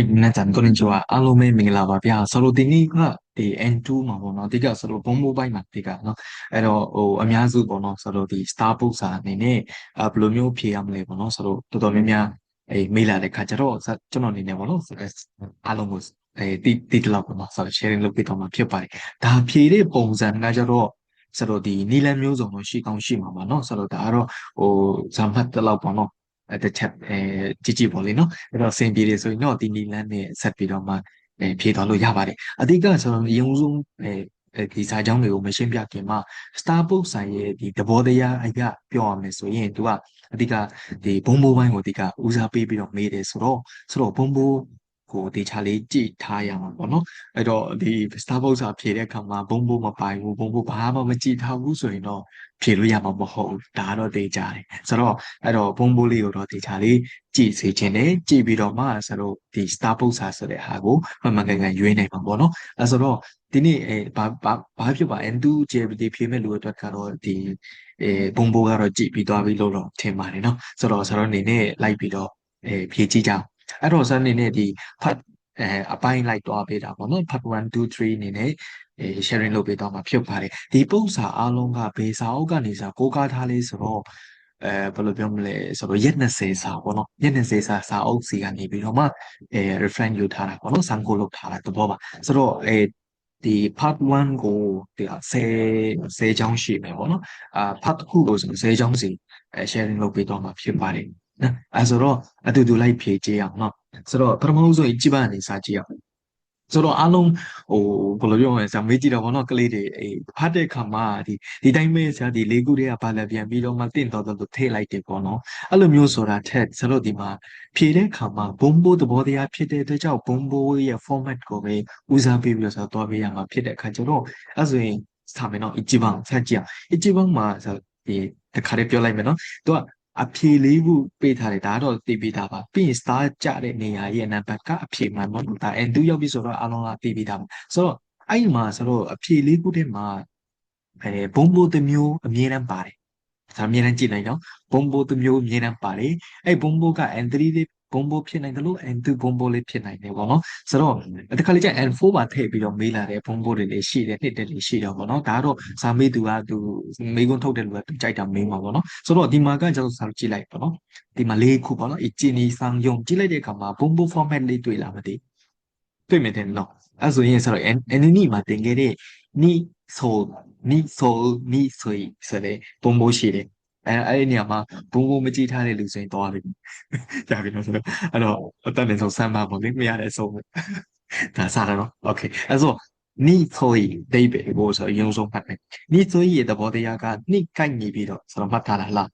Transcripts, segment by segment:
ဟဲ့မနက်ကျန်ကိုနေချွာအားလုံးပဲမင်္ဂလာပါဗျာဆိုတော့ဒီနေ့ကဒီ N2 မှာပေါ့နော်အဓိကဆိုတော့ဘုံမိုဘိုင်းမှာဒီကနော်အဲ့တော့ဟိုအများစုပေါ့နော်ဆိုတော့ဒီ Starbucks စာအနေနဲ့အဘယ်လိုမျိုးဖြေရမလဲပေါ့နော်ဆိုတော့တော်တော်များများအေးမေးလာတဲ့ခါကျတော့ကျွန်တော်အနေနဲ့ပေါ့နော်အားလုံးကိုအေးတိတိလောက်ပေါ့နော်ဆိုတော့ sharing လုပ်ပေးတော့မှာဖြစ်ပါတယ်ဒါဖြေတဲ့ပုံစံကကျတော့ဆိုတော့ဒီနီလန်မျိုးစုံတော့ရှိကောင်းရှိမှာပါเนาะဆိုတော့ဒါကတော့ဟိုဇာမတ်တလောက်ပေါ့เนาะ တစ်ချက်အဲကြည့်ကြည့်ပေါ့လေနော်အဲ့တော့အဆင်ပြေတယ်ဆိုရင်တော့ဒီနီလန်းနဲ့ဆက်ပြီးတော့မှအဲဖြေသွားလို့ရပါတယ်အဓိကဆိုတော့ရုံဆုံးအဲဒီစာကြောင်းတွေကိုမရှင်းပြခင်မှာ Starbucks ဆိုင်ရဲ့ဒီသဘောတရားအကပြောရမယ်ဆိုရင်သူကအဓိကဒီဘုံဘိုးပိုင်းကိုအဓိကဦးစားပေးပြီးတော့မေးတယ်ဆိုတော့ဆိုတော့ဘုံဘိုးကိုတေချာလေးကြည့်ထားရမှာပေါ့နော်အဲ့တော့ဒီ Starbucks စာဖြေတဲ့အခါမှာဘုံဘိုးမပိုင်ဘူးဘုံဘိုးဘာမှမကြည့်ထားဘူးဆိုရင်တော့ ဖြေလို့ရမှာမဟုတ်ဘူးဒါတော့တေချာတယ်ဆိုတော့အဲ့တော့ဘုံဘိုးလေးကိုတော့တေချာလေးကြည့်စေခြင်းနဲ့ကြည့်ပြီးတော့မှဆိုတော့ဒီ Starbucks စာဆိုတဲ့ဟာကိုမှန်မှန်ကန်ကန်ရွေးနိုင်မှာပေါ့နော်အဲ့ဆိုတော့ဒီနေ့အဲဘာဘာဘာဖြစ်ပါ N2 JBT ဖြေမဲ့လူအတွက်ကတော့ဒီအဲဘုံဘိုးကတော့ကြည့်ပြီးသွားပြီလို့တော့ထင်ပါတယ်နော်ဆိုတော့ဆိုတော့အနေနဲ့လိုက်ပြီးတော့အဲဖြေကြည့်ကြအောင်အဲ့တော့ဆန်းအနေနဲ့ဒီဖတ်အဲအပိုင်းလိုက်သွားပေးတာပေါ့နော်ဖတ်1 2 3အနေနဲ့ အဲ sharing လုပ်ပေးတော့မှာဖြစ်ပါတယ်ဒီပုံစာအားလုံးကဘေးစာအုပ်ကနေစာကိုးကားထားလေးဆိုတော့အဲဘယ်လိုပြောမလဲဆိုတော့ရက်20စာပေါ့နော်ရက်20စာစာအုပ်စီကနေပြီးတော့မှအဲ reference ယူထားတာပေါ့နော်စံကိုလုပ်ထားတာသဘောပါဆိုတော့အဲဒီ part 1ကိုဒီ10 10ချောင်းရှိမယ်ပေါ့နော်အာ part 2ကိုဆို10ချောင်းစီအဲ sharing လုပ်ပေးတော့မှာဖြစ်ပါတယ်နော်အဲဆိုတော့အတူတူလိုက်ဖြေကြည့်အောင်နော်ဆိုတော့ပထမဆုံးအကြည့်ပါနေစာကြည့်အောင် ဆိုတော့အားလုံးဟိုဘယ်လိုပြောမလဲဆရာမေးကြည့်တော့ဘောနော်ကလေးတွေအေးဖတ်တဲ့ခါမှာဒီဒီတိုင်းပဲဆရာဒီလေးခုတည်းကဘာလဲပြန်ပြီးတော့မှတင့်တော်တော်ထည့်လိုက်တယ်ပေါ့နော်အဲ့လိုမျိုးဆိုတာထက်ဆိုတော့ဒီမှာဖြေတဲ့ခါမှာဘုံဘိုးသဘောတရားဖြစ်တဲ့အတွက်ကြောင့်ဘုံဘိုးရဲ့ format ကိုပဲဦးစားပေးပြီးတော့ဆိုတော့တွားပေးရမှာဖြစ်တဲ့အခါကျတော့အဲ့ဆိုရင်စာမယ်နော်အကြည့်ပါဆက်ကြည့်အောင်အကြည့်ပါမှာဆိုဒီတခါလေးပြောလိုက်မယ်နော်သူက အဖြေလေးခုပေးထားတယ်ဒါတော့သိပြီးသားပါပြီးရင် star ကြတဲ့နေရာရဲ့နံပါတ်ကအဖြေမှန်တော့ဒါ n2 ရောက်ပြီဆိုတော့အားလုံးကသိပြီးသားပါဆိုတော့အဲ့ဒီမှာဆိုတော့အဖြေလေးခုတည်းမှာအဲဘုံဘိုးတစ်မျိုးအမြဲတမ်းပါတယ်ဒါအမြဲတမ်းကြည့်လိုက်နော်ဘုံဘိုးတစ်မျိုးအမြဲတမ်းပါတယ်အဲ့ဘုံဘိုးက n3 လေး ဘုံဘိုးဖြစ်နိုင်တယ်လို့ n2 ဘုံဘိုးလေးဖြစ်နိုင်တယ်ပေါ့နော်ဆိုတော့တခါလေကျ n4 ပါထည့်ပြီးတော့မေးလာတဲ့ဘုံဘိုးတွေလည်းရှိတယ်နှစ်တယ်လည်းရှိတယ်ပေါ့နော်ဒါတော့ဇာမေးသူကသူမေးခွန်းထုတ်တဲ့လူကသူကြိုက်တာမေးမှာပေါ့နော်ဆိုတော့ဒီမှာကကျွန်တော်စာကြည့်လိုက်ပေါ့နော်ဒီမှာလေးခုပေါ့နော်အကျင်းနီဆောင်ယုံကြည့်လိုက်တဲ့အခါမှာဘုံဘိုး format လေးတွေ့လာမသိတွေ့မယ်တဲ့နော်အဲ့ဆိုရင်ဆိုတော့ enemy မှာတင်ခဲ့တဲ့နီဆိုနီဆိုနီဆိုဆိုတဲ့ဘုံဘိုးရှိတယ် အဲအဲ့ဒီနေရာမှာဘုံဘုံမကြည့်ထားတဲ့လူဆိုရင်သွားပြီရပြီလို့ဆိုတော့အဲ့တော့အတက်နေဆုံးဆမ်းပါပေါ့လေမရတဲ့အဆုံးဒါစားတယ်နော် okay အဲ့ဆို你所以得被我说用手拍的，你所以的保底亚个，你该你比的，什么打了啦？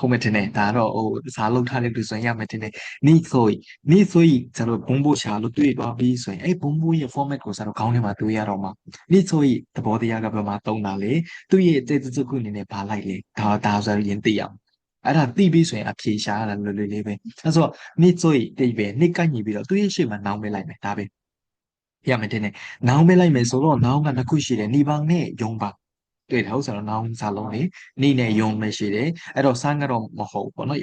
ဟုတ်မယ်တင်တယ်ဒါတော့ဟိုစားလုပ်ထားတဲ့လူဆိုရင်ရမယ်တင်တယ်နိဆိုရင်နိဆိုရင်ကျွန်တော်ဘုံဘို့ရှာလို့တွေ့သွားပြီးဆိုရင်အဲ့ဘုံဘို့ရဲ့ format ကိုဆိုတော့ခေါင်းထဲမှာတွေ့ရတော့မှာနိဆိုရင်သဘောတရားကဘယ်မှာသုံးတာလဲသူ့ရဲ့အသေးစိတ်ခုအနေနဲ့ဘာလိုက်လဲဒါဒါဆိုရင်သိရအောင်အဲ့ဒါသိပြီးဆိုရင်အဖြေရှာရတာလွယ်လွယ်လေးပဲအဲ့ဆိုနိဆိုရင်တိတ်ပဲနိကိုက်ညီပြီးတော့သူ့ရဲ့ရှေ့မှာနောင်ပေးလိုက်မယ်ဒါပဲရမယ်တင်တယ်နောင်ပေးလိုက်မယ်ဆိုတော့နောင်ကနှစ်ခုရှိတယ်နိဗ္ဗာန်နဲ့ယုံပါ တွေ့တယ်ဟုတ်ဆိုတော့နောင်စာလုံးလေးနေနဲ့ယုံမရှိတယ်အဲ့တော့စမ်းကတော့မဟုတ်ပေါ့နော်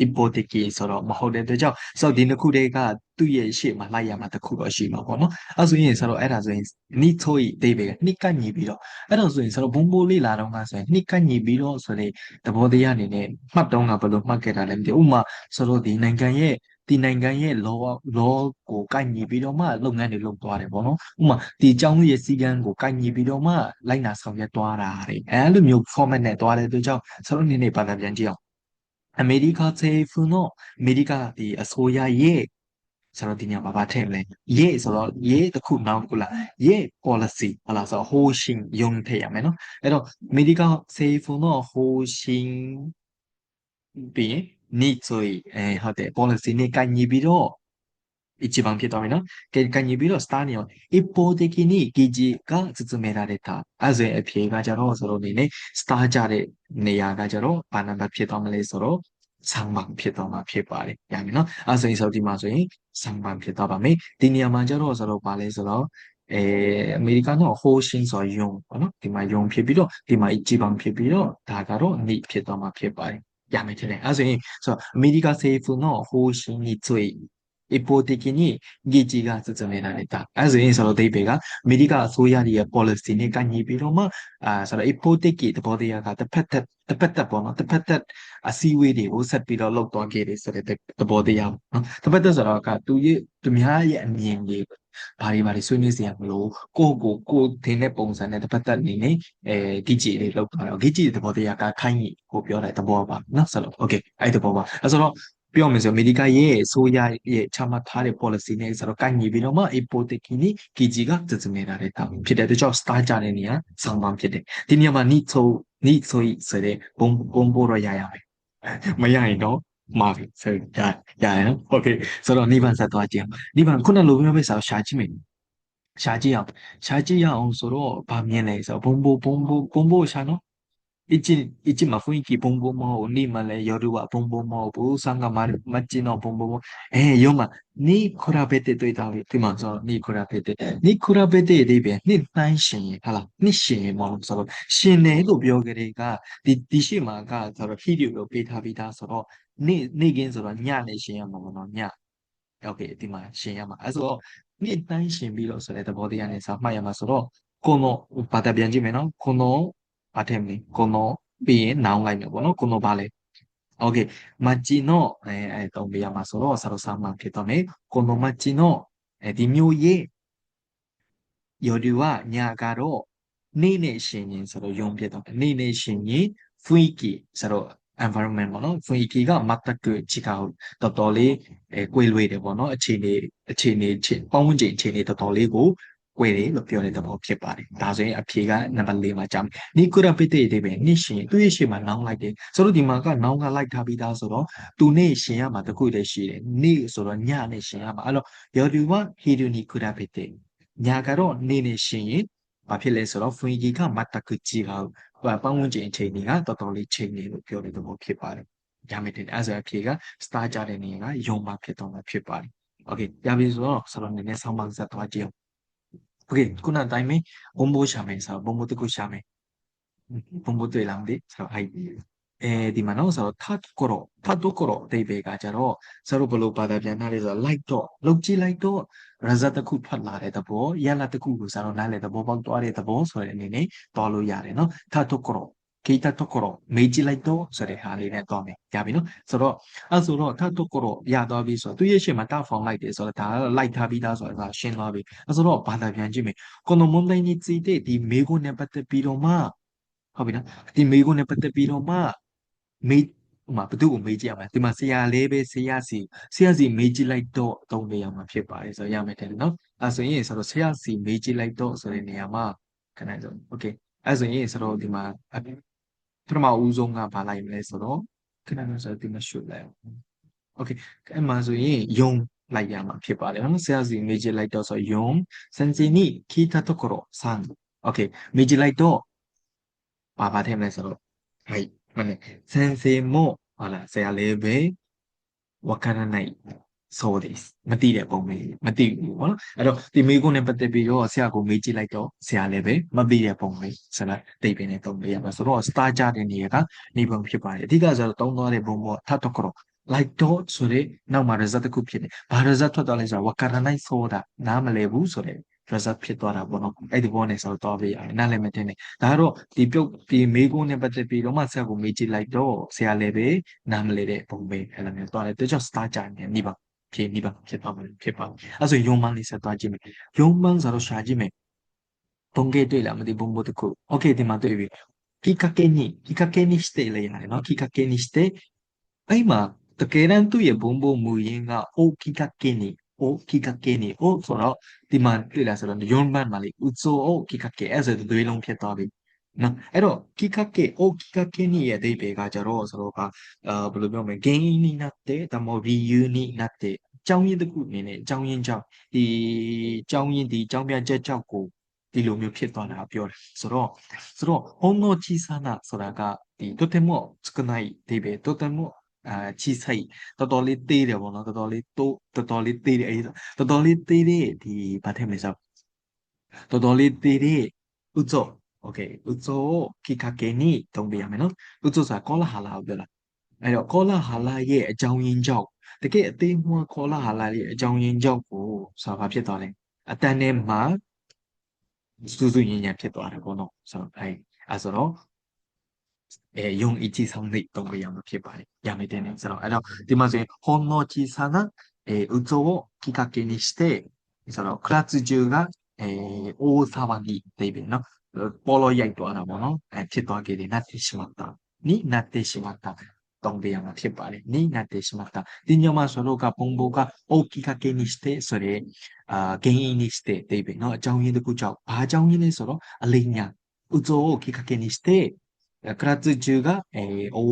hypothetical ဆိုတော့မဟုတ်တဲ့အတွက်ကြောင့်ဆိုတော့ဒီနှစ်ခုတည်းကသူ့ရဲ့ရှေ့မှာလိုက်ရမှာတစ်ခုတော့ရှိမှာပေါ့နော်အဲ့ဆိုရင်ဆိုတော့အဲ့ဒါဆိုရင်နိထိုးအိဗေကနှိကညီပြီးတော့အဲ့တော့ဆိုရင်ဆိုတော့ဘုံဘိုးလေးလာတော့ကဆိုရင်နှိကညီပြီးတော့ဆိုတဲ့သဘောတရားအနေနဲ့မှတ်တော့ကဘယ်လိုမှတ်ခဲ့တာလဲမသိဘူးဥမာဆိုတော့ဒီနိုင်ငံရဲ့ ဒီနိုင်ငံရဲ့ law law ကိုကိုက်ညီပြီးတော့မှလုပ်ငန်းတွေလုပ်သွားတယ်ပေါ့နော်ဥပမာဒီအကြောင်းရဲ့စည်းကမ်းကိုကိုက်ညီပြီးတော့မှလိုက်နာဆောင်ရွက်သွားတာတွေအဲလိုမျိုး format နဲ့သွားတဲ့အတွက်ကြောင့်ကျွန်တော်အနေနဲ့ပြန်ပြန်ကြည့်အောင်အမေရိကစေဖုန်တော့အမေရိကဒီအစိုးရရဲ့ကျွန်တော်ဒီညဘာဘာထည့်လဲရေးဆိုတော့ရေးတစ်ခုနောက်ကုလားရေး policy ဟလာဆို housing ယုံထည့်ရမယ်နော်အဲ့တော့ medical safe တော့ housing ပြီးရင် need ဆိုရင်အဲဟုတ်တယ် policy နဲ့ကညီပြီးတော့一番ဖြစ်သွားပြီနော်ကဲကညီပြီးတော့ star နေအောင်一方的に記事が進められたအဲ့ဆိုရင်အဖြေကကြတော့ဆိုတော့အနေနဲ့ star ကြတဲ့နေရာကကြတော့ဘာနံပါတ်ဖြစ်သွားမလဲဆိုတော့3番ဖြစ်သွားမှာဖြစ်ပါတယ်ရပြီနော်အဲ့ဆိုရင်ဆိုဒီမှာဆိုရင်3番ဖြစ်သွားပါမယ်ဒီနေရာမှာကြတော့ဆိုတော့ဘာလဲဆိုတော့အဲအမေရိကန်တော့ whole ရှင်းဆိုယုံပေါ့နော်ဒီမှာယုံဖြစ်ပြီးတော့ဒီမှာ一番ဖြစ်ပြီးတော့ဒါကတော့ need ဖြစ်သွားမှာဖြစ်ပါတယ် ရမယ်ထင်တယ်အဲဆိုရင်ဆိုတော့အမေရိကန်政府の方針につい 一方的に議事が進められた。အဲဆိုရင်そのデイベがအမေရိကအစိုးရရဲ့ policy နဲ့ကန့်ညီပြီးတော့မှအာဆိုတော့一方的သဘောတရားကတစ်ဖက်သက်တစ်ဖက်သက်ပေါ့နော်တစ်ဖက်သက်အစည်းအဝေးတွေကိုဆက်ပြီးတော့လုပ်သွားခဲ့တယ်ဆိုတဲ့သဘောတရားပေါ့နော်တစ်ဖက်သက်ဆိုတော့ကသူရဲ့သူများရဲ့အမြင်တွေ ဘာတွေဘာတွေဆွေးနွေးစရာမလိုကိုယ့်ကိုကိုယ်ထင်တဲ့ပုံစံနဲ့တပတ်သက်အနေနဲ့အဲဂီဂျီလေးလောက်တာတော့ဂီဂျီသဘောတရားကခိုင်းကြီးကိုပြောတဲ့သဘောပါနော်ဆက်လို့ okay အဲ့ဒီသဘောပါအဲ့ဆိုတော့ပြောမယ်ဆိုအမေရိကရဲ့အစိုးရရဲ့ချမှတ်ထားတဲ့ policy နဲ့ဆိုတော့ကိုင်ညီပြီးတော့မှ import ကင်းကြီးကီဂျီကတည်နေတာတဲ့တာဖြစ်တဲ့တကြောင် star ကြတဲ့နေရာဆောင်းပန်းဖြစ်တယ်ဒီနေရာမှာ need so need so ဆိုတဲ့ဘုံဘုံပေါ်ရရရမယ်မရရင်တော့ မှာပြီဆိုရရရနော် okay ဆိုတော့နိဗ္ဗာန်ဆက်သွားကြည့်အောင်နိဗ္ဗာန်ခုနလိုမျိုးပဲဆိုတော့ရှာကြည့်မယ်ရှာကြည့်အောင်ရှာကြည့်ရအောင်ဆိုတော့ဗာမြင်လဲဆိုတော့ဘုံဘုံဘုံဘုံဘုံဘုံရှာနော်一进一进嘛，雰囲気ボンボンもにまね、夜はボンボンも、ブーさんがま街のボンボンも、えー、よま、に比べてといたわけ、まその、に比べて、に比べてでべ、に何しはら、にしも、その、しねと病気が、di di shi ma ga ဆိုတော့ heat ကိုပေးထားပြီးသားဆိုတော့ နေ့နေ့ကင်းဆိုတော့ညနဲ့ရှင်ရမှာပေါ့နော်ညโอเคဒီမှာရှင်ရမှာအဲဆိုတော့နေ့တိုင်းရှင်ပြီးတော့ဆိုတဲ့သဘောတရားနဲ့စာမှတ်ရမှာဆိုတော့ကိုနောဘာသာပြန်ကြည့်မယ်နော်ကိုနောဘာထဲမလဲကိုနောပြီးရင်နောင်လိုက်မယ်ပေါ့နော်ကိုနောဘာလဲโอเคมาจิโนเอ่อไอ้ตรงไปมาဆိုတော့ဆရာဆာမန်ဖြစ်တော့မယ်ကိုနောမာจิโนအဲဒီမျိုးရေးယောဒီဝညကတော့နေ့နဲ့ရှင်ရင်ဆိုတော့ယုံဖြစ်တော့နေ့နဲ့ရှင်ရင်ဖွီကီဆိုတော့ environment ပေါ့နော် VT က market ကိုချီကောက်တော်တော်လေးအဲကွေလွေတယ်ပေါ့နော်အခြေအနေအခြေအနေပတ်ဝန်းကျင်အခြေအနေတော်တော်လေးကိုကွေတယ်လို့ပြောတဲ့သဘောဖြစ်ပါတယ်ဒါဆိုရင်အဖြေကနံပါတ်၄မှာကြာမယ်နီကူရပိတေတေပဲနှစ်ရှင်သူ့ရဲ့ရှင်မှာနောင်းလိုက်တယ်ဆိုတော့ဒီမှာကနောင်းကလိုက်ထားပြီးသားဆိုတော့သူနေ့ရှင်ရမှာတခုတည်းရှိတယ်နေ့ဆိုတော့ညနဲ့ရှင်ရမှာအဲ့တော့ယောဒီဝဟီဒူနီကူရပိတေညကတော့နေ့နဲ့ရှင်ရင်ဘာဖြစ်လဲဆိုတော့ဖွင့်ကြီးကမတ်တကူကြီးကောက် ပတ်ဝန်းကျင်အချိန်တွေကတော်တော်လေးချိန်နေလို့ပြောတဲ့သဘောဖြစ်ပါတယ်။ရမယ်တဲ့အဲဆိုအဖြေက star ကြတဲ့နေရာကယုံမှာဖြစ်တော့မှာဖြစ်ပါတယ်။ Okay ရပြီဆိုတော့ဆရာနည်းနည်းဆောင်းပါးဆက်သွားကြည့်အောင်။ Okay ခုနတိုင်းမဘုံဘိုးရှာမယ်ဆိုတော့ဘုံဘိုးတကူရှာမယ်။ဘုံဘိုးတွေ့လားမသိဆိုတော့အဲ့ အဲဒီမှာနော်ဆိုတော့ third ကိုတော့ third ကိုတော့အသေးပဲကကြတော့ဆရာတို့ဘလို့ဘာသာပြန်ထားလဲဆိုတော့ light တော့လုံကြည့်လိုက်တော့ result တစ်ခုထွက်လာတဲ့သဘောရလတစ်ခုကိုဆရာတို့နားလည်သဘောပေါက်သွားတဲ့သဘောဆိုတဲ့အနေနဲ့တော်လို့ရတယ်နော် third ကိုတော့ကိတတကောမေးကြည့်လိုက်တော့ဆိုတဲ့ဟာလေးနဲ့တော့မယ်ရပြီနော်ဆိုတော့အဲဆိုတော့ထတ်တကောရသွားပြီဆိုတော့သူရဲ့ရှေ့မှာတဖောင်လိုက်တယ်ဆိုတော့ဒါကတော့လိုက်ထားပြီးသားဆိုတော့ဒါရှင်းသွားပြီအဲဆိုတော့ဘာသာပြန်ကြည့်မယ်ကွန်ဒိုမွန်တိုင်းကြီးစီတဲ့ဒီမေးခွန်းနဲ့ပတ်သက်ပြီးတော့မှဟုတ်ပြီနော်ဒီမေးခွန်းနဲ့ပတ်သက်ပြီးတော့မှ မေးဟိုမှာဘသူ့ကိုမေးကြည့်ရမလဲဒီမှာဆရာလေးပဲဆရာစီဆရာစီမေးကြည့်လိုက်တော့အသုံးပေးရမှာဖြစ်ပါတယ်ဆိုရမယ်တဲ့နော်အဲဆိုရင်ဆိုတော့ဆရာစီမေးကြည့်လိုက်တော့ဆိုတဲ့နေရာမှာခဏဆိုโอเคအဲဆိုရင်ဆိုတော့ဒီမှာပထမဦးဆုံးကဘာလိုက်မလဲဆိုတော့ခဏဆိုတော့ဒီမှာရှုလိုက်โอเคအဲမှာဆိုရင်ယုံလိုက်ရမှာဖြစ်ပါတယ်နော်ဆရာစီမေးကြည့်လိုက်တော့ဆိုယုံစန်စီနီခီတာတိုကိုရိုဆန်โอเคမေးကြည့်လိုက်တော့ဘာဘာထည့်မလဲဆိုတော့はい先生も、ほら、ဆရာလေးပဲわからないそうです。မသိတဲ့ပုံပဲမသိဘူးပေါ့နော်အဲ့တော့ဒီမေးခွန်းနဲ့ပတ်သက်ပြီးတော့ဆရာကိုမေးကြည့်လိုက်တော့ဆရာလည်းပဲမသိတဲ့ပုံပဲဆိုတော့တိတ်ပင်နဲ့တုံးပေးရမှာဆိုတော့ star ကြတဲ့နေရာကနေပုံဖြစ်ပါတယ်အဓိကဆိုတော့တုံးသွားတဲ့ပုံပေါ့ထပ်တော့ကတော့ like dot ဆိုတဲ့နောက်မှာ result တစ်ခုဖြစ်နေဘာ result ထွက်သွားလဲဆိုတော့ wakaranai ဆိုတာနားမလည်ဘူးဆိုတဲ့ result ဖြစ်သွားတာပေါ့နော်အဲ့ဒီဘောနဲ့ဆိုတော့ပေးရတယ်နားလည်မတင်နေဒါကတော့ဒီပြုတ်ဒီမေးခွန်းနဲ့ပတ်သက်ပြီးတော့မှဆရာကိုမေးကြည့်လိုက်တော့ဆရာလည်းပဲနားမလည်တဲ့ပုံပဲအဲ့လိုမျိုးသွားတယ်တချို့ star ကြနေနေပါဖြစ်နေပါဖြစ်ပါမယ်ဖြစ်ပါအဲ့ဆိုယုံမန်းလေးဆက်သွားကြည့်မယ်ယုံမန်းဆိုတော့ရှာကြည့်မယ်ပုံကေတွေ့လားမသိဘုံဘုတ်တခု okay ဒီမှာတွေ့ပြီきっかけにきっかけにしてလေရတယ်နော်きっかけにしてအဲ့မှာတကယ်တမ်းသူ့ရဲ့ဘုံဘုံမူရင်းက o きっかけに o きっかけに o ဆိုတော့ဒီမှာတွေ့လားဆိုတော့ယွန်ဘန်မှာလေဥဇို o きっかけအဲ့ဆိုသွေးလုံးဖြစ်သွားပြီနော်အဲ့တော့きっかけ o きっかけにရဲ့အဓိပ္ပာယ်ကကြတော့ဆိုတော့ကအာဘယ်လိုပြောမလဲ gain になってဒါမှမဟုတ် view になってအကြောင်းရင်းတစ်ခုအနေနဲ့အကြောင်းရင်းကြောင့်ဒီအကြောင်းရင်းဒီအကြောင်းပြချက်ကြောင့်ကိုဒီလိုမျိုးဖြစ်သွားတာပြောတယ်ဆိုတော့ဆိုတော့ほんの小さなဆိုတာကဒီとても少ないအဓိပ္ပာယ်とても အာချီစိတ်တော်တော်လေးသေးတယ်ပေါ့နော်တော်တော်လေးတိုးတော်တော်လေးသေးတယ်အဲဒီတော်တော်လေးသေးတဲ့ဒီဘာထည့်မလဲဆိုတော်တော်လေးသေးတဲ့ဥဇော okay ဥဇောကိကကေနီတုံးပြရမယ်နော်ဥဇောဆိုတာကောလာဟလာကိုပြောတာအဲ့တော့ကောလာဟလာရဲ့အကြောင်းရင်းကြောင့်တကယ်အသေးမွှားကောလာဟလာရဲ့အကြောင်းရင်းကြောင့်ကိုဆိုတာဘာဖြစ်သွားလဲအတန်ထဲမှာစူးစူးညဉ့်ညံ့ဖြစ်သွားတယ်ပေါ့နော်ဆိုတော့အဲ့အဲဆိုတော့ えー、4130とかやめけばやめてね。その、あの、で、まず、ほんの小さな、えー、渦をきっかけにして、その、クラス中が、えー、大騒ぎデていうの、ボロやいとあらもの、えょっと上げになってしまった。になってしまった。どんべやのけばれになってしまった。で、にょまそろが、ぼんぼが、大きかけにして、それ、あ原因にして、でべの、ジャウンインでくちゃう。ばあジャウンインでそろ、あれにゃ、うぞをきっかけにして、 ကရတ်ဂျူကအဲအို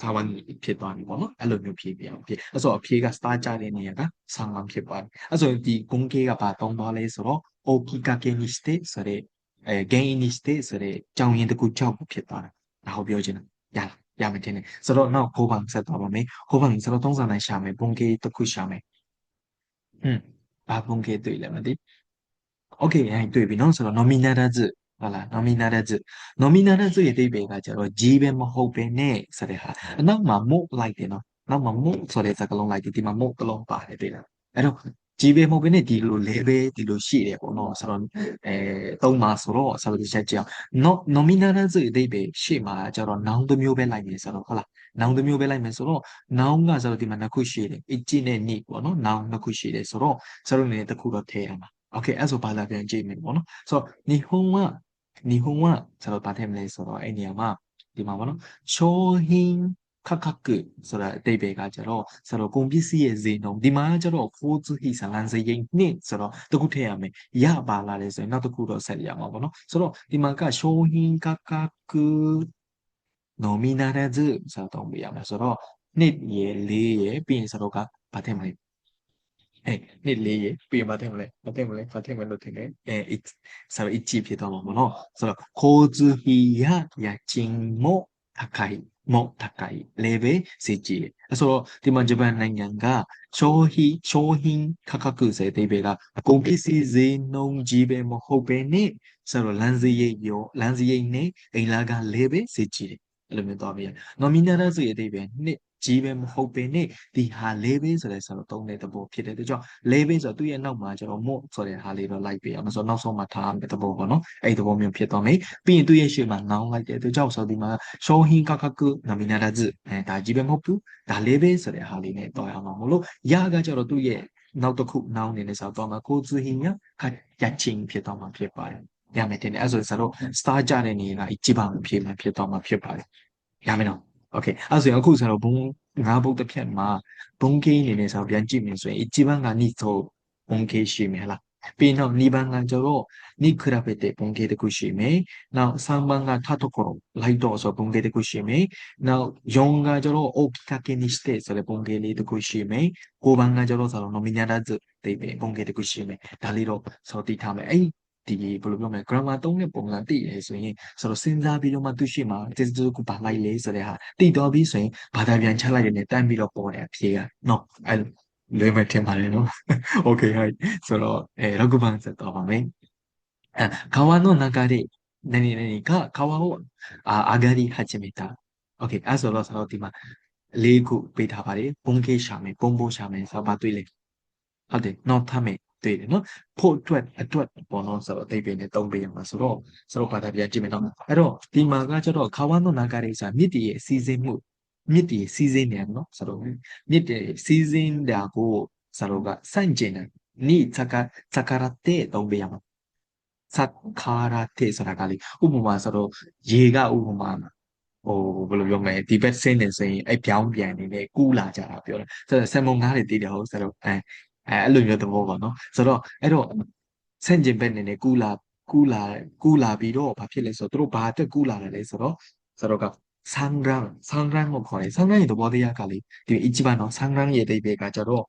သာဝန်ဖြစ်သွားပြီပေါ့နော်အဲ့လိုမျိုးဖြေပြအောင်ဖြေအဲ့ဆိုအဖြေက star ကြတဲ့နေရာကဆာငမ်ဖြစ်ပါတယ်အဲ့ဆိုဒီဂုံကေကဘာတောင်းသွားလဲဆိုတော့ โอกิกาเกนิสเตဆိုတဲ့အဲ gain initiate ဆိုတဲ့ကြောင်ရင်တစ်ခုကြောက်ဖြစ်သွားတာဒါဟောပြောချင်တာရလားရမယ်တင်တယ်ဆိုတော့နောက်ကိုပန်ဆက်သွားပါမယ်ကိုပန်ဆိုတော့သုံးစာနိုင်ရှာမယ်ပုံကေတစ်ခုရှာမယ်ဟွန်းဘာပုံကေတွေ့လဲမသိ okay အဲတွေ့ပြီနော်ဆိုတော့ nominal 字 ဟုတ်လား nominal တဲ့ zu nominal တဲ့ zu ရဲ့အဓိပ္ပာယ်ကကျတော့ G ပဲမဟုတ်ပဲနဲ့ဆိုတဲ့ဟာအနောက်မှာ move လိုက်တယ်နော်နောက်မှာ move ဆိုတဲ့စကားလုံးလိုက်တယ်ဒီမှာ move ကလုံးပါတယ်တွေ့လားအဲ့တော့ G ပဲမဟုတ်ပဲနဲ့ဒီလို level ဒီလိုရှိတယ်ပေါ့နော်ဆိုတော့အဲသုံးပါဆိုတော့ဆိုတော့ဒီချက်ကြည့်အောင် nominal တဲ့ zu ရဲ့အဓိပ္ပာယ်ရှေ့မှာကျတော့ noun တစ်မျိုးပဲလိုက်နေဆိုတော့ဟုတ်လားနောင်တစ်မျိုးပဲလိုက်မယ်ဆိုတော့နောင်ကဆိုတော့ဒီမှာနှစ်ခုရှိတယ်အကြည့်နဲ့နိပေါ့နော်နောင်နှစ်ခုရှိတယ်ဆိုတော့ဆိုတော့နည်းတစ်ခုတော့ထည့်ရမှာโอเคအဲ့ဆိုဘာသာပြန်ကြည့်မယ်ပေါ့နော်ဆိုတော့နိဟုံက 日本はဆိုတော့ဘာထည့်မလဲဆိုတော့အဲ့နေရာမှာဒီမှာပေါ့နော်商品ခက်ခက်ကူဆိုတာအတိတ်ပဲကကျတော့ဆိုတော့ကုန်ပစ္စည်းရဲ့ဈေးနှုန်းဒီမှာကျတော့ဖိုးသူဟိဆန်လန်စရိတ်နှစ်ဆိုတော့တခုထည့်ရမယ်ရပါလာတယ်ဆိုရင်နောက်တစ်ခုတော့ဆက်ရမှာပေါ့နော်ဆိုတော့ဒီမှာက商品価格ノミナルズဆိုတော့ပြရမှာဆိုတော့နှစ်ရယ်လေးရယ်ပြီးရင်ဆိုတော့ကဘာထည့်မလဲအဲ နှစ်လေးရယ်ပြီးရင်ဘာထည့်မလဲဘာထည့်မလဲဘာထည့်မလို့ထင်တယ်အဲဆိုတော့1ဖြစ်တော့မှာပေါ့နော်ဆိုတော့交通費や家賃も高いも高いレベル設置အဲဆိုတော့ဒီမှာဂျပန်နိုင်ငံက商品商品価格စေတိဘေကကုန်ပစ္စည်းဈေးနှုန်းကြီးပဲမဟုတ်ပဲနဲ့ဆိုတော့လမ်းစရိတ်ရောလမ်းစရိတ်နဲ့အိမ်လာက level စေကြည့်တယ်အဲ့လိုမျိုးသွားပြီး nominal ဆိုရတဲ့ပဲနှစ် ကြီးပဲမဟုတ်ပင်နဲ့ဒီဟာ level ဆိုလဲဆိုတော့သုံးတဲ့သဘောဖြစ်တဲ့အတွက်ကြောင့် level ဆိုတော့သူ့ရဲ့နောက်မှာကျွန်တော် mode ဆိုတဲ့ဟာလေးတော့လိုက်ပေးအောင်ဆိုတော့နောက်ဆုံးမှာထားတဲ့သဘောပေါ့နော်အဲ့ဒီသဘောမျိုးဖြစ်သွားမယ်ပြီးရင်သူ့ရဲ့ရှေ့မှာနောင်လိုက်တဲ့အတွက်ကြောင့်ဆိုတော့ဒီမှာ shohin kakaku naminada zu အဲဒါကြီးပဲမဟုတ်ဘူးဒါ level ဆိုတဲ့ဟာလေးနဲ့တော့ရအောင်မလို့ရကကျတော့သူ့ရဲ့နောက်တစ်ခုနောင်နေလဲဆိုတော့ကိုဇူဟင်ကရချင်းဖြစ်သွားမှာဖြစ်ပါတယ်ရမယ်တင်တယ်အဲ့ဆိုရင်ဆိုတော့ star ကြတဲ့နေရာကြီးပါမဖြစ်မှဖြစ်သွားမှာဖြစ်ပါတယ်ရမယ်နော် okay အဲ့ဆိုရင်အခုဆိုတော့ဘုံငါးဘုတ်တစ်ဖြတ်မှာဘုံကိန်းနေနဲ့ဆိုတော့ပြန်ကြည့်မယ်ဆိုရင်一番が2とဘုံကိန်းရှိမယ်ဟလားပြီးတော့2番がကျတော့2比べてဘုံကိန်းတစ်ခုရှိမယ်နောက်3番が他ところလိုက်တော့ဆိုဘုံကိန်းတစ်ခုရှိမယ်နောက်4がကျတော့大きかけにしてဆိုတဲ့ဘုံကိန်းလေးတစ်ခုရှိမယ်5番がကျတော့ဆိုတော့ nominal 図တိတ်ပဲဘုံကိန်းတစ်ခုရှိမယ်ဒါလေးတော့စောတည်ထားမယ်အဲ့ ဒီဘယ်လိုပြောမလဲ grammar သုံးတဲ့ပုံစံသိရဆိုရင်ဆိုတော့စဉ်းစားပြီးတော့မှသူရှိမှာတစ်စုကဘာလိုက်လဲဆိုတဲ့ဟာသိတော်ပြီးဆိုရင်ဘာသာပြန်ချလိုက်ရတဲ့တန်းပြီးတော့ပေါ်တယ်အဖြေကနော်အဲ့လွယ်မယ်ထင်ပါတယ်နော် okay ဟဲ့ဆိုတော့အဲလောက်ကူပန်ဆက်တော့ပါမယ်အဲခါဝါနောနာကာရီနေနေနေကခါဝါဟိုအာအာဂရီဟာချမီတာ okay အဲ့ဆိုတော့ဆိုတော့ဒီမှာလေးခုပေးထားပါတယ်ဘုံကေရှာမယ်ဘုံဘိုးရှာမယ်ဆိုတော့ဘာတွေ့လဲဟုတ်တယ်နော်ထမယ် တွေ့တယ်နော်ဖို့အတွက်အတွက်ပေါ့နော်ဆိုတော့အသိပင်နဲ့တုံးပေးရမှာဆိုတော့ဆိုတော့ဘာသာပြန်ကြည့်မယ်နော်အဲ့တော့ဒီမှာကကျတော့ခါဝါနိုနာကာရိစာမြစ်တည်ရဲ့စီစဉ်မှုမြစ်တည်စီစဉ်နေနော်ဆိုတော့မြစ်တည်စီစဉ်တာကိုဆိုတော့ကစန့်ကျင်တယ်နိသကသကရတဲ့တုံးပေးရမှာသခါရတဲ့ဆိုတာကလေဥပမာဆိုတော့ရေကဥပမာဟိုဘယ်လိုပြောမလဲဒီဘက်ဆင်းနေဆိုရင်အဲ့ပြောင်းပြန်နေနဲ့ကူးလာကြတာပြောတယ်ဆိုတော့ဆယ်မုံငါးတွေတည်တယ်ဟုတ်ဆိုတော့အဲ အဲအဲ့လိုမျိုးသဘောပေါ့နော်ဆိုတော့အဲ့တော့ဆန့်ကျင်ဘက်နေနေကူလာကူလာကူလာပြီးတော့ဘာဖြစ်လဲဆိုတော့သူတို့ဘာအတွက်ကူလာတယ်လဲဆိုတော့ဆိုတော့က sangran sangran ကိုခေါ်တယ် sangran ရဲ့သဘောတရားကလေဒီအကြီးပါနော် sangran ရဲ့အသေးပဲကကျတော့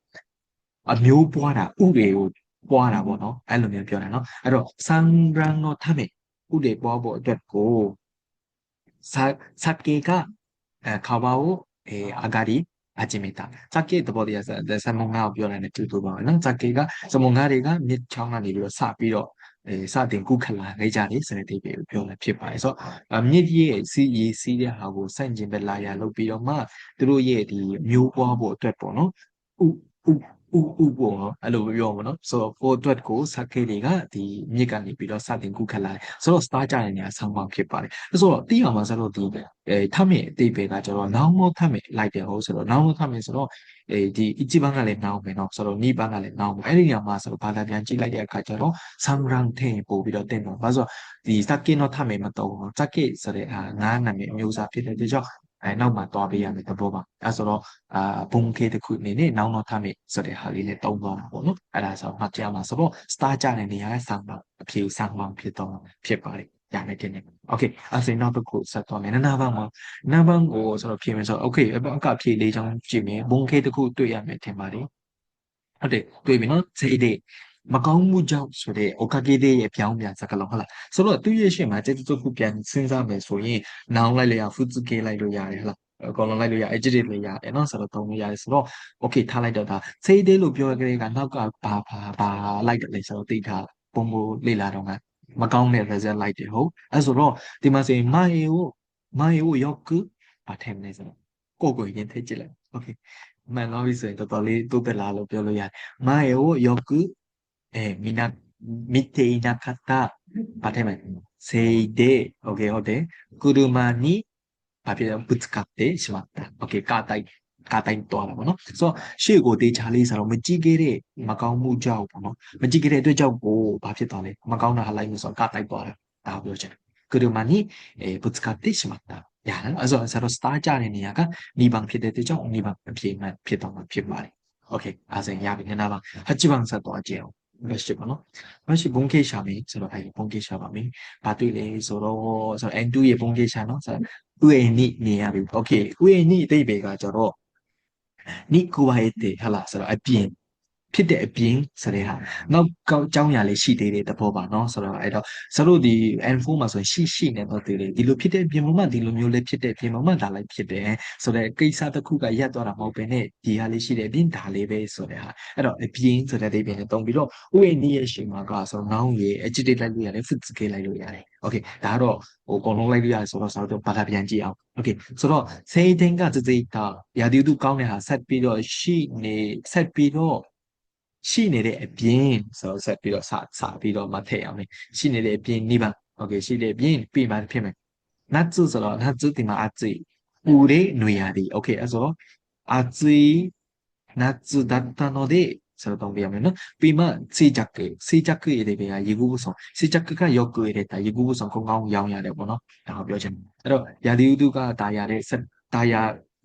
အမျိုးပွားတာဥတွေကိုပွားတာပေါ့နော်အဲ့လိုမျိုးပြောတာနော်အဲ့တော့ sangran တော့ထမယ်ဥတွေပွားဖို့အတွက်ကိုစာစာကေကခါဘာကိုအဲအာဂါဒီ အဂျီမီတာဇာကေတဘောတရားဆမုံငါကိုပြောတယ်နဲ့တူတူပါပဲနော်ဇာကေကစမုံငါတွေကမြစ်ချောင်းကနေပြီးတော့စပြီးတော့အဲစတင်ကုခလာခဲ့ကြတယ်ဆိုတဲ့အဓိပ္ပာယ်ကိုပြောလည်းဖြစ်ပါတယ်ဆိုတော့အမြစ်ရဲ့စီးရေးစီးတဲ့ဟာကိုစန့်ကျင်ဘက်လာရလုပ်ပြီးတော့မှသူတို့ရဲ့ဒီမျိုးပွားဖို့အတွက်ပေါ့နော်ဥဥ ဥဥပေါ့နော်အဲ့လိုပြောမှာနော်ဆိုတော့ for အတွက်ကိုစကေတွေကဒီမြစ်ကနေပြီးတော့စတင်ကုခလာတယ်ဆိုတော့ star ကြတဲ့နေရာဆောင်းပါဖြစ်ပါတယ်ဆိုတော့တိအောင်မှာဆိုတော့ဒီအဲထမင်အတိတ်ပဲကကျတော့နောင်မောထမင်လိုက်တယ်ဟုတ်ဆိုတော့နောင်မောထမင်ဆိုတော့အဲဒီအကြည့်ပန်းကလည်းနောင်မယ်နော်ဆိုတော့နိပန်းကလည်းနောင်မယ်အဲ့ဒီနေရာမှာဆိုတော့ဘာသာပြန်ကြည့်လိုက်တဲ့အခါကျတော့ဆမ်ရန်ထင်ပို့ပြီးတော့တင်တော့ဘာလို့ဆိုတော့ဒီစကေနောထမင်မတော့ဘူးစကေဆိုတဲ့အာငါးနာမည်အမျိုးအစားဖြစ်တဲ့အတွက်ကြောင့် အဲနောက်မှာတွားပေးရမယ်သဘောပါအဲဆိုတော့အာဘုံကေတစ်ခုအနေနဲ့နောက်နောက်ထပ်မယ်ဆိုတဲ့ဟာလေးနဲ့တုံးသွားတာပေါ့နော်အဲဒါဆိုမှတ်ကြမှာဆိုတော့ star ကြတဲ့နေရာကဆောင်းပါအဖြေဆောင်းပါဖြစ်တော့ဖြစ်ပါတယ်ရမယ်တင်နေ။ Okay အဲ့ဒါနောက်တစ်ခုဆက်သွားမယ်။နံပါတ်မှာနံပါတ်ကိုဆိုတော့ဖြည့်မယ်ဆိုတော့ Okay အပကဖြည့်လေးချောင်းကြည့်မယ်။ဘုံခေတစ်ခုတွေ့ရမယ်ထင်ပါတယ်။ဟုတ်တယ်တွေ့ပြီနော်။ဇေဒီ မကောင်းမှုကြောင့်ဆိုတဲ့ okakete ရဲ့အပြောင်းပြန်စကားလုံးဟုတ်လားဆိုတော့သူ့ရဲ့ရှေ့မှာကျက်တုတ်ခုပြန်စဉ်းစားမယ်ဆိုရင်နောင်လိုက်လို့ရ futsuke လိုက်လို့ရတယ်ဟုတ်လားအကောင်လုံးလိုက်လို့ရ adjective လေးရတယ်နော်ဆိုတော့သုံးလို့ရတယ်ဆိုတော့ okay ထားလိုက်တော့ဒါ say day လို့ပြောရကြတဲ့ကနောက်ကဘာဘာဘာလိုက်တယ်လေဆိုတော့သိထားပုံပုံလေ့လာတော့ကမကောင်းတဲ့ result လိုက်တယ်ဟုတ်အဲဆိုတော့ဒီမှာဆိုရင် my ကို my ကိုယောက်ကူဘာထင်လဲဆိုတော့ကိုကိုရင်ထည့်ကြည့်လိုက် okay မှန်တော့ပြီဆိုရင်တော်တော်လေးတိုးတက်လာလို့ပြောလို့ရတယ် my ကိုယောက်ကူ yoku အဲみな見ていなかったဘာထည့်မလဲ say day okay ဟုတ်တယ်車にဘာဖြစ်လဲぶつかってしまった okay ကာတိုက်ကာတိုင်းသွားတာပေါ့နော်ဆိုတော့ရှေ့ကိုတေချာလေးဆိုတော့မကြည့်ခဲ့တဲ့မကောင်းမှုကြောင့်ပေါ့နော်မကြည့်ခဲ့တဲ့အတွက်ကြောင့်ကိုဘာဖြစ်သွားလဲမကောင်းတာဟာလိုက်လို့ဆိုတော့ကာတိုက်သွားတာဒါကိုပြောချင်တယ်車に、えー、ぶつかってしまった။ညာနော်အဲ့ဆိုဆိုတော့ star ကြတဲ့နေရာက2番ဖြစ်တဲ့အတွက်ကြောင့်2番အဖြေမှန်ဖြစ်တော့မှာဖြစ်ပါတယ်။ Okay အဲ့ဆိုရင်ရပြီနည်းနည်းပါ8番ဆက်သွားကြည့်အောင်။ မရှိပါနော်။မရှိဘုံခေရှာမင်းဆိုတော့အဲ့ဘုံခေရှာပါမင်း။ဘာတွေ့လဲဆိုတော့ဆိုတော့ N2 ရေဘုံခေရှာနော်ဆိုတော့ဥယျာဉ်နိနေရပြီ။ Okay ဥယျာဉ်နိအတိတ်ပဲကကျတော့နိကိုဝါရဲ့တေဟလာဆိုတော့အပြင် ဖြစ်တဲ့အပြင်ဆိုတဲ့ဟာနောက်ကောက်အကြောင်းအရာလေးရှိသေးတဲ့သဘောပါเนาะဆိုတော့အဲ့တော့စတို့ဒီ N4 မှာဆိုရင်ရှိရှိနေတော့သေးတယ်ဒီလိုဖြစ်တဲ့အပြင်မှာဒီလိုမျိုးလေးဖြစ်တဲ့အပြင်မှာဒါလိုက်ဖြစ်တယ်ဆိုတော့ကိစ္စတစ်ခုကရက်သွားတာမဟုတ်ဘဲနဲ့ဒီဟာလေးရှိတဲ့အပြင်ဒါလေးပဲဆိုတဲ့ဟာအဲ့တော့အပြင်ဆိုတဲ့အပြင်နဲ့တုံးပြီးတော့ဥယျာဉ်ရဲ့ရှိမှာကဆိုတော့နောင်ရေ agitate လိုက်လို့ရတယ် fit scale လိုက်လို့ရတယ် okay ဒါကတော့ဟိုအကုန်လုံးလိုက်လို့ရတယ်ဆိုတော့ဆိုတော့ဘာသာပြန်ကြည့်အောင် okay ဆိုတော့စေတင်ကစစိတာရာသီဥတုကောင်းတဲ့ဟာဆက်ပြီးတော့ရှိနေဆက်ပြီးတော့ ရှိနေတဲ့အပြင်ဆိုတော့ဆက်ပြီးတော့စစပြီးတော့မထည့်အောင်လေရှိနေတဲ့အပြင်နိဗ္ဗာန်โอเคရှိတဲ့အပြင်ပြီးမှဖြစ်မယ်နတ်စုဆိုတော့နတ်စုဒီမှာအጽပူတဲ့ຫນွေရာဒီโอเคအဲ့ဆိုတော့အጽနတ်စုဒတ်တနိုでဆိုတော့ပြရမယ်နော်ပြီးမှစေချက်ကစေချက်ကရတဲ့ကရေကူးဖို့ဆောင်စေချက်ကကရောက်ကြရတဲ့ရေကူးဖို့ဆောင်ကောင်းကောင်းရောင်းရတယ်ပေါ့နော်ဒါကိုပြောချင်တယ်အဲ့တော့ရာသီဥတုကဒါရတဲ့ဆက်ဒါရ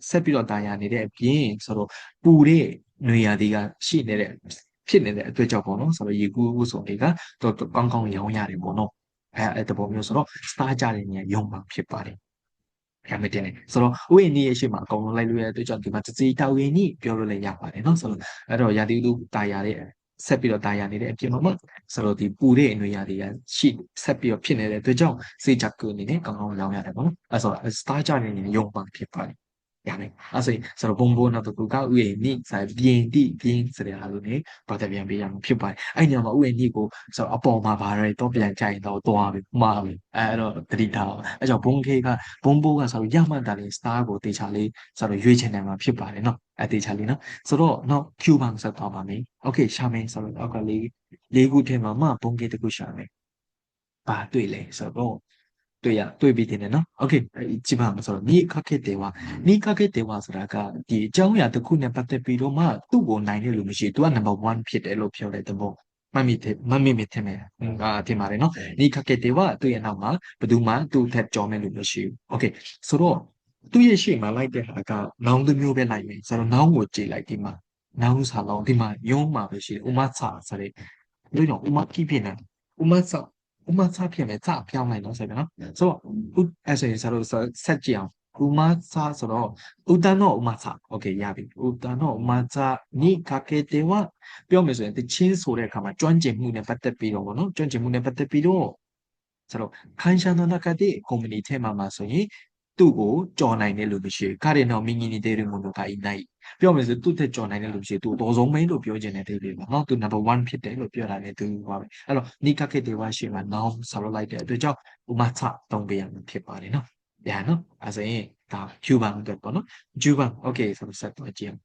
ဆက်ပြီးတော့ဒါရနေတဲ့အပြင်ဆိုတော့ပူတဲ့ ຫນွေရာဒီကရှိနေတဲ့ဖြစ်နေတဲ့အတွက်ကြောင့်ပေါ့နော်ဆိုတော့ရေကူးဖို့ဆောင်တွေကတော့ကောင်းကောင်းရောင်းရတယ်ပေါ့နော်အဲအဲ့တဘောမျိုးဆိုတော့ star ကြတဲ့နေရာရုံမှာဖြစ်ပါတယ်ရမယ်တင်တယ်ဆိုတော့ဥယျာဉ်ကြီးရဲ့ရှေ့မှာအကုန်လုံးလိုက်လို့ရတဲ့အတွက်ကြောင့်ဒီမှာတစီတောက်ရင်ကြီးပြောလို့လည်းရပါတယ်เนาะဆိုတော့အဲ့တော့ရာသီဥတုတာယာတဲ့ဆက်ပြီးတော့တာယာနေတဲ့အပြင်မှာမဆိုတော့ဒီပူတဲ့အနှွေရာတွေကရှိဆက်ပြီးတော့ဖြစ်နေတဲ့အတွက်ကြောင့်စေချကူအနေနဲ့ကောင်းကောင်းလောင်းရတယ်ပေါ့နော်အဲ့ဆိုတော့ star ကြတဲ့နေရာရုံမှာဖြစ်ပါတယ် ရမယ်အဲ့ဆိုရင်ဆိုတော့ဘုံဘုံနောက်တစ်ခုကဥယျာဉ်နိဆိုင်ပြင်းတိပြင်းဆိုတဲ့ဟာလို့နေဘာတပြန်ပေးရမှာဖြစ်ပါတယ်အဲ့ညမှာဥယျာဉ်နိကိုဆိုတော့အပေါ်မှာဗာရဲတော့ပြန်ကြိုင်တော့သွားပြီမှားပြီအဲ့တော့တတိထားအဲ့ကြောင့်ဘုံခေကဘုံဘိုးကဆိုတော့ရမှန်တာလေး star ကိုတေချာလေးဆိုတော့ရွေးချယ်နိုင်မှာဖြစ်ပါတယ်နော်အဲ့တေချာလေးနော်ဆိုတော့နောက် Q ဘန်ဆက်သွားပါမယ် okay ရှာမယ်ဆိုတော့အောက်ကလေးလေးခုထဲမှာမှဘုံခေတစ်ခုရှာမယ်ပါတွေ့လဲဆိုတော့ တွေ့ရတွေ့ပြီးတင်တယ်နော်။ Okay ကြည့်ပါမယ်ဆိုတော့နိခခေတေဝနိခခေတေဝဆိုတာကဒီအကြောင်းအရာတစ်ခုနဲ့ပတ်သက်ပြီးတော့မှသူ့ကိုနိုင်တဲ့လူမရှိသူက number 1ဖြစ်တယ်လို့ပြောတဲ့သဘောမမီတဲ့မမီမီတင်မယ်အာတင်ပါတယ်နော်နိခခေတေဝသူ့ရဲ့နောက်မှာဘယ်သူမှသူ့ထက်ကြော်မဲ့လူမရှိဘူး။ Okay ဆိုတော့သူ့ရဲ့ရှေ့မှာလိုက်တဲ့ဟာကနောင်တစ်မျိုးပဲလိုက်မယ်ဆိုတော့နောင်ကိုကြည့်လိုက်ဒီမှာနောင်စာလောင်းဒီမှာယုံမှာပဲရှိတယ်ဥမဆာဆိုတဲ့လို့တော့ဥမကိဖြစ်နေဥမဆာ ဥမာစဖြစ်မယ်စပြောင်းလိုက်တော့ဆက်ပြန်နော်ဆိုတော့ဥအဲ့ဆိုရင်ဆရာတို့ဆက်ကြည့်အောင်ဥမာစဆိုတော့ဥတန်တော့ဥမာစโอเคရပြီဥတန်တော့ဥမာစနိကကေတေဝပြောမယ်ဆိုရင်တချင်းဆိုတဲ့အခါမှာကျွမ်းကျင်မှုနဲ့ပတ်သက်ပြီးတော့ဗောနော်ကျွမ်းကျင်မှုနဲ့ပတ်သက်ပြီးတော့ဆိုတော့ခန်းရှာနာကတိ community ထဲမှာမှာဆိုရင် သူ့ကိုကြော်နိုင်တဲ့လူမရှိဘူးခါရင်တော့မင်းကြီးနေတဲ့လူမျိုးကအိနိုင်ပြောမယ်ဆိုသူ့တက်ကြော်နိုင်တဲ့လူမရှိသူအတော်ဆုံးမင်းလို့ပြောချင်တဲ့တိတ်လေးပါနော်သူ number 1ဖြစ်တယ်လို့ပြောတာလည်းသူပါပဲအဲ့တော့နိကခေတေဝရှိမှာ now ဆောက်လိုက်တဲ့အတွက်ကြောင့်ဥမာချတုံးပေးရမှာဖြစ်ပါတယ်နော်ညာနော်အဲဆိုရင်ဒါဂျူဘန်အတွက်ပေါ့နော်ဂျူဘန် okay ဆိုတော့ဆက်တော့ကြည့်အောင်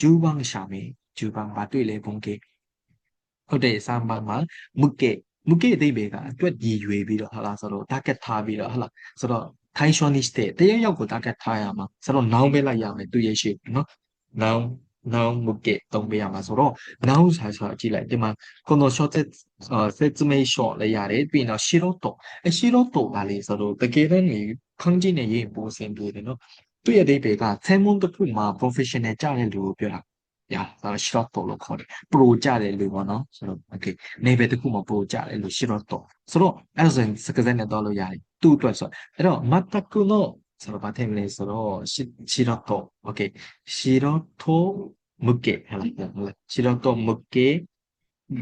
ဂျူဘန်ရှာမယ်ဂျူဘန်ဘာတွေ့လဲဘုံကေဟုတ်တယ်စမ်းပါမှာမုကေမုကေအတိတ်ပဲကအတွက်ရည်ရွယ်ပြီးတော့ဟာလားဆိုတော့ target ထားပြီးတော့ဟာလားဆိုတော့ taishonish တဲ့တယောက်ယောက်ကို target ထားရမှာဆိုတော့ noun ပဲလိုက်ရမယ်သူရဲ့ရှိနော် noun noun မကတုံးပေးရမှာဆိုတော့ noun ဆိုဆိုကြည့်လိုက်ဒီမှာ kono short ဆက်စမေး short လည်းရတယ်ပြီးတော့ shiroto အ shiroto ကလေဆိုတော့တကယ်တမ်းကြီးခန်းကြီးနဲ့ရေးပိုးစင်ပြေတယ်နော်သူ့ရဲ့အဓိပ္ပာယ်ကဆဲမွန်တစ်ခုမှာ professional ကြတဲ့လူကိုပြောတာ ညာဒါ short လို့ခေါ်တယ် pro ကြတယ်လို့ပေါ့နော်ဆိုတော့ okay နေပဲတစ်ခုမှာ pro ကြတယ်လို့ short ဆိုတော့အဲ့ဒါဆိုရင်စကားစက်နဲ့တော့လို့ရတယ်သူ့အတွက်ဆိုအဲ့တော့ mataku no ဆိုတော့ဗာထင်မလဲဆိုတော့ short okay short 向けはいshort 向け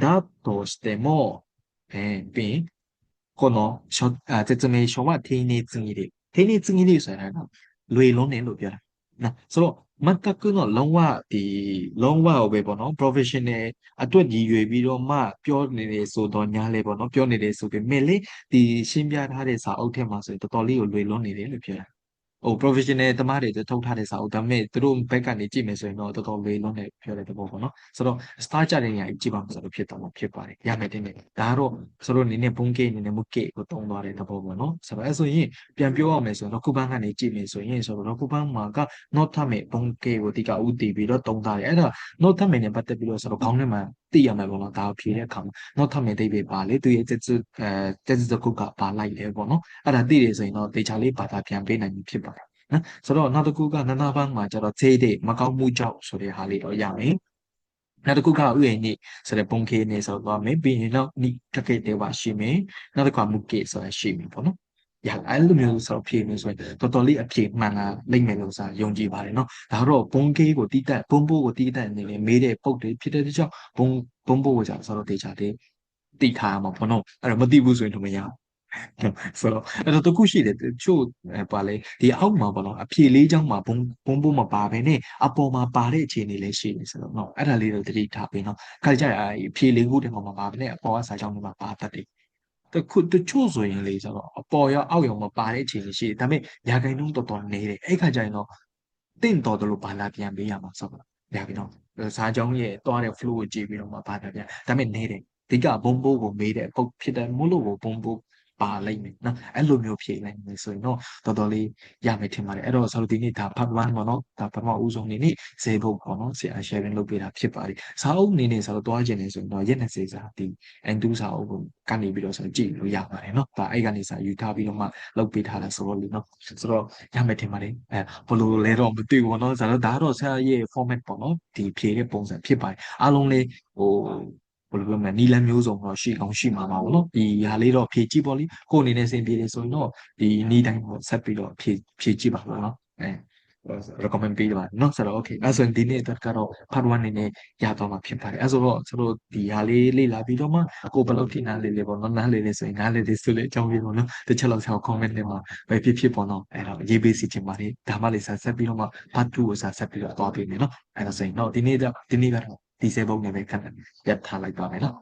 だとしてもえー、ပြီးこの説明書は丁寧すぎる丁寧すぎるဆိုတာကလွေလုံးတယ်လို့ပြောတာ နော်ဆိုတော့မတ်တကုတော့လုံးဝဒီလုံးဝဟိုပဲပေါ့နော် professional အတွက်ရည်ရွယ်ပြီးတော့မှပြောနေတယ်ဆိုတော့ညားလေပေါ့နော်ပြောနေတယ်ဆိုပေမဲ့လေဒီရှင်းပြထားတဲ့စာအုပ်ထဲမှာဆိုရင်တော်တော်လေးကိုလွေလုံးနေတယ်လို့ပြောတာ ဟို professional တမားတွေထုတ်ထားတဲ့စာအုပ်ဒါပေမဲ့သူတို့ဘက်ကနေကြည့်မယ်ဆိုရင်တော့တော်တော်လေးလုံးနေပြောတဲ့သဘောပေါ့နော်ဆိုတော့ star ကြတဲ့နေရာကြီးကြည့်ပါမယ်ဆိုတော့ဖြစ်တော့မှာဖြစ်ပါတယ်ရမယ်တင်တယ်ဒါကတော့ဆိုတော့နည်းနည်းဘုံကေနည်းနည်းမကေကိုတုံးသွားတဲ့သဘောပေါ့နော်ဆိုတော့အဲဆိုရင်ပြန်ပြောရမယ်ဆိုတော့ခုပန်းကနေကြည့်မယ်ဆိုရင်ဆိုတော့ခုပန်းမှာက not ထမယ်ဘုံကေကိုဒီကဥတည်ပြီးတော့တုံးထားတယ်အဲ့ဒါ not ထမယ်နဲ့ပတ်သက်ပြီးတော့ဆိုတော့ခေါင်းထဲမှာ သိရမယ်ပေါ့နော်ဒါကိုဖြေတဲ့အခါမှာ not ထမယ်ဒိတ်ပဲပါလေသူရဲ့တက်စုအဲတက်စုခုကပါလိုက်တယ်ပေါ့နော်အဲ့ဒါသိတယ်ဆိုရင်တော့တေချာလေးဘာသာပြန်ပေးနိုင်ပြီဖြစ်ပါတယ်နော်ဆိုတော့နောက်တစ်ခုကနနာဘန်းမှာကျတော့သေးတဲ့မကောင်းမှုကြောင့်ဆိုတဲ့ဟာလေးတော့ရမယ်နောက်တစ်ခုကဥယျာဉ်နေဆိုတဲ့ပုံခေနေဆိုတော့မယ်ပြီးရင်တော့နိတကေတေဝရှိမယ်နောက်တစ်ခါမုကေဆိုရရှိမယ်ပေါ့နော် ရအဲ့လိုမျိုးဆိုတော့ဖြေလို့ဆိုရင်တော်တော်လေးအဖြေမှန်တာလိမ့်မယ်လို့ဆိုတာယုံကြည်ပါတယ်နော်ဒါတော့ဘုံကေးကိုတီးတက်ဘုံဘိုးကိုတီးတက်နေနေမေးတဲ့ပုတ်တွေဖြစ်တဲ့ကြောင့်ဘုံဘုံဘိုးကိုကြာဆိုတော့တေချာတဲ့တီးထားမှာပေါ့နော်အဲ့တော့မသိဘူးဆိုရင်တော့မရဘူးဆိုတော့အဲ့တော့တခုရှိတယ်ချို့ပါလေဒီအောက်မှာပေါ့နော်အဖြေလေးချောင်းမှာဘုံဘုံဘုံမပါဘဲနဲ့အပေါ်မှာပါတဲ့အခြေအနေလေးရှိနေဆိုတော့နော်အဲ့ဒါလေးတော့တတိထားပေးနော်ခါကြရအဖြေလေးခုတည်းမှာမပါဘဲနဲ့အပေါ်ကစာချောင်းတွေမှာပါတတ်တယ် တခုတချို့ဆိုရင်လေဆိုတော့အပေါ်ရောအောက်ရောမပါတဲ့အခြေအနေရှိတယ်ဒါပေမဲ့ညာခိုင်နှုန်းတော်တော်နေတယ်အဲ့ခါကျရင်တော့တင့်တော်တယ်လို့ဘာလာပြန်ပေးရမှာဆိုတော့ရပြီနော်စာချောင်းရဲ့တွားတဲ့ flow ကိုကြည့်ပြီးတော့မှဘာလာပြန်ဒါပေမဲ့နေတယ်ဒီကဘုံဘိုးကိုမေးတဲ့ပုတ်ဖြစ်တယ်မို့လို့ဘုံဘိုး ပါလိမ့်မယ်နော်အဲ့လိုမျိုးဖြေလိုက်မယ်ဆိုရင်တော့တော်တော်လေးရမယ်ထင်ပါတယ်အဲ့တော့ဆိုတော့ဒီနေ့ဒါ part 1ပေါ့နော်ဒါပထမဦးဆုံးနေနေ့ဇေဘုတ်ပေါ့နော်ဆရာ sharing လုပ်ပေးတာဖြစ်ပါတယ်စာအုပ်နေနေဆိုတော့တွားကျင်နေဆိုရင်တော့ရက်နေစေစာဒီ N2 စာအုပ်ကိုကနေပြီးတော့ဆိုကြည့်လို့ရပါတယ်နော်ဒါအဲ့ကနေစာယူထားပြီးတော့မှလုပ်ပေးထားတာဆိုတော့လေနော်ဆိုတော့ရမယ်ထင်ပါတယ်အဲဘလို့လဲတော့မသိဘူးပေါ့နော်ဆိုတော့ဒါတော့ဆရာရဲ့ format ပေါ့နော်ဒီဖြေတဲ့ပုံစံဖြစ်ပါတယ်အားလုံးလေးဟို ဘယ်လိုပြောမလဲနီလန်းမျိုးစုံတော့ရှိကောင်းရှိမှာပါဘောနော်ဒီဟာလေးတော့ဖြည့်ကြည့်ပေါ့လေကိုယ်အနေနဲ့စင်ပြေတယ်ဆိုရင်တော့ဒီနီးတိုင်းပေါ့ဆက်ပြီးတော့ဖြည့်ဖြည့်ကြည့်ပါဘောနော်အဲ recommend ပေးပါเนาะဆိုတော့ okay အဲဆိုရင်ဒီနေ့အတွက်ကတော့ part 1အနေနဲ့ရသွားမှာဖြစ်ပါတယ်အဲဆိုတော့ကျွန်တော်ဒီဟာလေးလေ့လာပြီးတော့မှကိုဘယ်လောက်ထိနားလေးလေးပေါ့နော်နားလေးလေးဆိုရင်နားလေးလေးဆိုလေအကြောင်းပြပေါ့နော်တစ်ချက်လောက်ဆောက် comment ထဲမှာပဲဖြစ်ဖြစ်ပေါ့နော်အဲတော့ရေးပေးစီချင်ပါတယ်ဒါမှလေးဆက်ဆက်ပြီးတော့မှ part 2ကိုဆက်ဆက်ပြီးတော့သွားပေးမယ်เนาะအဲဒါဆိုရင်တော့ဒီနေ့တော့ဒီနေ့ကတော့ ဒီစေဘုံနဲ့ပဲခဏပြတ်ထားလိုက်ပါမယ်နော်